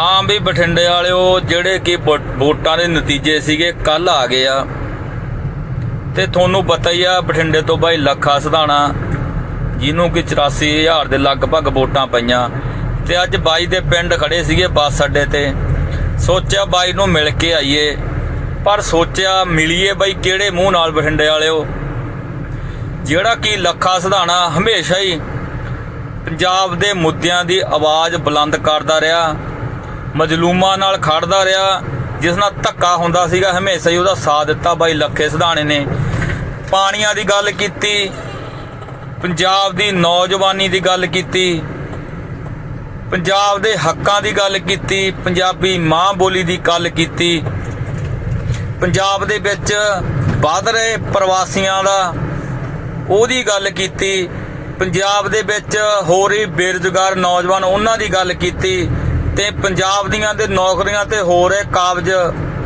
ਹਾਂ ਵੀ ਬਠਿੰਡੇ ਵਾਲਿਓ ਜਿਹੜੇ ਕਿ ਵੋ- ਵੋਟਾਂ ਦੇ ਨਤੀਜੇ ਸੀਗੇ ਕੱਲ ਆ ਗਏ ਆ। ਤੇ ਤੁਹਾਨੂੰ ਪਤਾ ਹੀ ਆ, ਬਠਿੰਡੇ ਤੋਂ ਬਾਈ ਲੱਖਾ ਸਧਾਣਾ, ਜਿਹਨੂੰ ਕਿ 84000 ਦੇ ਲਗਭਗ ਵੋਟਾਂ ਪਈਆਂ। ਤੇ ਅੱਜ ਬਾਈ ਦੇ ਪਿੰਡ ਖੜੇ ਸੀਗੇ ਬੱਸ ਅੱਡੇ ਤੇ। ਸੋਚਿਆ ਬਾਈ ਨੂੰ ਮਿਲ ਕੇ ਆਈਏ, ਪਰ ਸੋਚਿਆ ਮਿਲੀਏ ਬਾਈ ਕਿਹੜੇ ਮੂੰਹ ਨਾਲ ਬਠਿੰਡੇ ਵਾਲਿਓ। ਜਿਹੜਾ ਕਿ ਲੱਖਾ ਸਧਾਣਾ ਹਮੇਸ਼ਾ ਹੀ ਪੰਜਾਬ ਦੇ ਮੁੱਦਿਆਂ ਦੀ ਆਵਾਜ਼ ਬੁਲੰਦ ਕਰਦਾ ਰਿਹਾ। ਮਜਲੂਮਾਂ ਨਾਲ ਖੜਦਾ ਰਿਹਾ, ਜਿਸ ਨਾਲ ਧੱਕਾ ਹੁੰਦਾ ਸੀਗਾ, ਹਮੇਸ਼ਾ ਹੀ ਉਹਦਾ ਸਾਥ ਦਿੱਤਾ ਬਾਈ ਲੱਖੇ ਸਧਾਣੇ ਨੇ। ਪਾਣੀਆਂ ਦੀ ਗੱਲ ਕੀਤੀ, ਪੰਜਾਬ ਦੀ ਨੌਜਵਾਨੀ ਦੀ ਗੱਲ ਕੀਤੀ, ਪੰਜਾਬ ਦੇ ਹੱਕਾਂ ਦੀ ਗੱਲ ਕੀਤੀ, ਪੰਜਾਬੀ ਮਾਂ ਬੋਲੀ ਦੀ ਗੱਲ ਕੀਤੀ। ਪੰਜਾਬ ਦੇ ਵਿੱਚ ਵੱਧ ਰਹੇ ਪ੍ਰਵਾਸੀਆਂ ਦਾ ਉਹਦੀ ਗੱਲ ਕੀਤੀ, ਪੰਜਾਬ ਦੇ ਵਿੱਚ ਹੋ ਰਹੀ ਬੇਰੁਜ਼ਗਾਰ ਨੌਜਵਾਨ ਉਹਨਾਂ ਦੀ ਗੱਲ ਕੀਤੀ। ਤੇ ਪੰਜਾਬ ਦੀਆਂ ਦੇ ਨੌਕਰੀਆਂ ਤੇ ਹੋ ਰਹੇ ਕਾਬਜ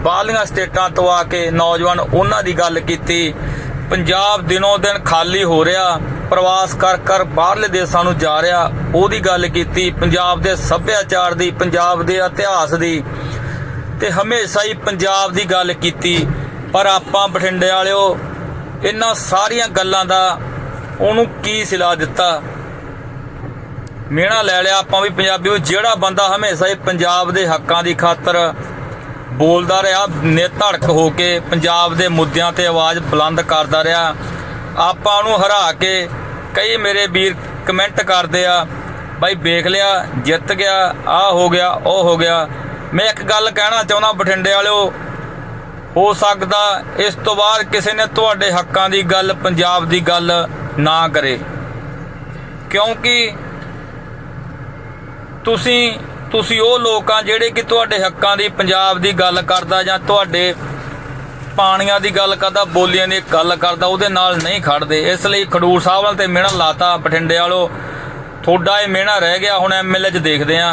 ਬਾਹਰਲੀਆਂ ਸਟੇਟਾਂ ਤੋਂ ਆ ਕੇ ਨੌਜਵਾਨ ਉਹਨਾਂ ਦੀ ਗੱਲ ਕੀਤੀ। ਪੰਜਾਬ ਦਿਨੋਂ ਦਿਨ ਖਾਲੀ ਹੋ ਰਿਹਾ, ਪ੍ਰਵਾਸ ਕਰ ਕਰ ਬਾਹਰਲੇ ਦੇਸ਼ਾਂ ਨੂੰ ਜਾ ਰਿਹਾ, ਉਹਦੀ ਗੱਲ ਕੀਤੀ ਪੰਜਾਬ ਦੇ ਸੱਭਿਆਚਾਰ ਦੀ, ਪੰਜਾਬ ਦੇ ਇਤਿਹਾਸ ਦੀ। ਤੇ ਹਮੇਸ਼ਾ ਹੀ ਪੰਜਾਬ ਦੀ ਗੱਲ ਕੀਤੀ, ਪਰ ਆਪਾਂ ਬਠਿੰਡੇ ਵਾਲਿਓ, ਇਹਨਾਂ ਸਾਰੀਆਂ ਗੱਲਾਂ ਦਾ ਉਹਨੂੰ ਕੀ ਸਿਲਾ ਦਿੱਤਾ? ਮੇਣਾ ਲੈ ਲਿਆ ਆਪਾਂ ਵੀ ਪੰਜਾਬੀ ਜਿਹੜਾ ਬੰਦਾ ਹਮੇਸ਼ਾ ਹੀ ਪੰਜਾਬ ਦੇ ਹੱਕਾਂ ਦੀ ਖਾਤਰ ਬੋਲਦਾ ਰਿਹਾ ਨਿਧੜਕ ਹੋ ਕੇ ਪੰਜਾਬ ਦੇ ਮੁੱਦਿਆਂ ਤੇ ਆਵਾਜ਼ ਬੁਲੰਦ ਕਰਦਾ ਰਿਹਾ, ਆਪਾਂ ਉਹਨੂੰ ਹਰਾ ਕੇ ਕਈ ਮੇਰੇ ਵੀਰ ਕਮੈਂਟ ਕਰਦੇ ਆ, ਬਾਈ ਵੇਖ ਲਿਆ, ਜਿੱਤ ਗਿਆ ਆ ਹੋ ਗਿਆ, ਉਹ ਹੋ ਗਿਆ। ਮੈਂ ਇੱਕ ਗੱਲ ਕਹਿਣਾ ਚਾਹੁੰਦਾ ਬਠਿੰਡੇ ਵਾਲਿਓ, ਹੋ ਸਕਦਾ ਇਸ ਤੋਂ ਬਾਅਦ ਕਿਸੇ ਨੇ ਤੁਹਾਡੇ ਹੱਕਾਂ ਦੀ ਗੱਲ, ਪੰਜਾਬ ਦੀ ਗੱਲ ਨਾ ਕਰੇ। ਕਿਉਂਕਿ ਤੁਸੀਂ ਤੁਸੀਂ ਉਹ ਲੋਕ ਆ ਜਿਹੜੇ ਕਿ ਤੁਹਾਡੇ ਹੱਕਾਂ ਦੀ, ਪੰਜਾਬ ਦੀ ਗੱਲ ਕਰਦਾ ਜਾਂ ਤੁਹਾਡੇ ਪਾਣੀਆਂ ਦੀ ਗੱਲ ਕਰਦਾ, ਬੋਲੀਆਂ ਦੀ ਗੱਲ ਕਰਦਾ, ਉਹਦੇ ਨਾਲ ਨਹੀਂ ਖੜਦੇ। ਇਸ ਲਈ ਖਡੂਰ ਸਾਹਿਬ ਨਾਲ ਤੇ ਮਿਹਣਾ ਲਾਤਾ ਬਠਿੰਡੇ ਵਾਲੋ। ਤੁਹਾਡਾ ਇਹ ਮਿਹਣਾ ਰਹਿ ਗਿਆ, ਹੁਣ ਐਮਐਲਏ ਚ ਦੇਖਦੇ ਆ।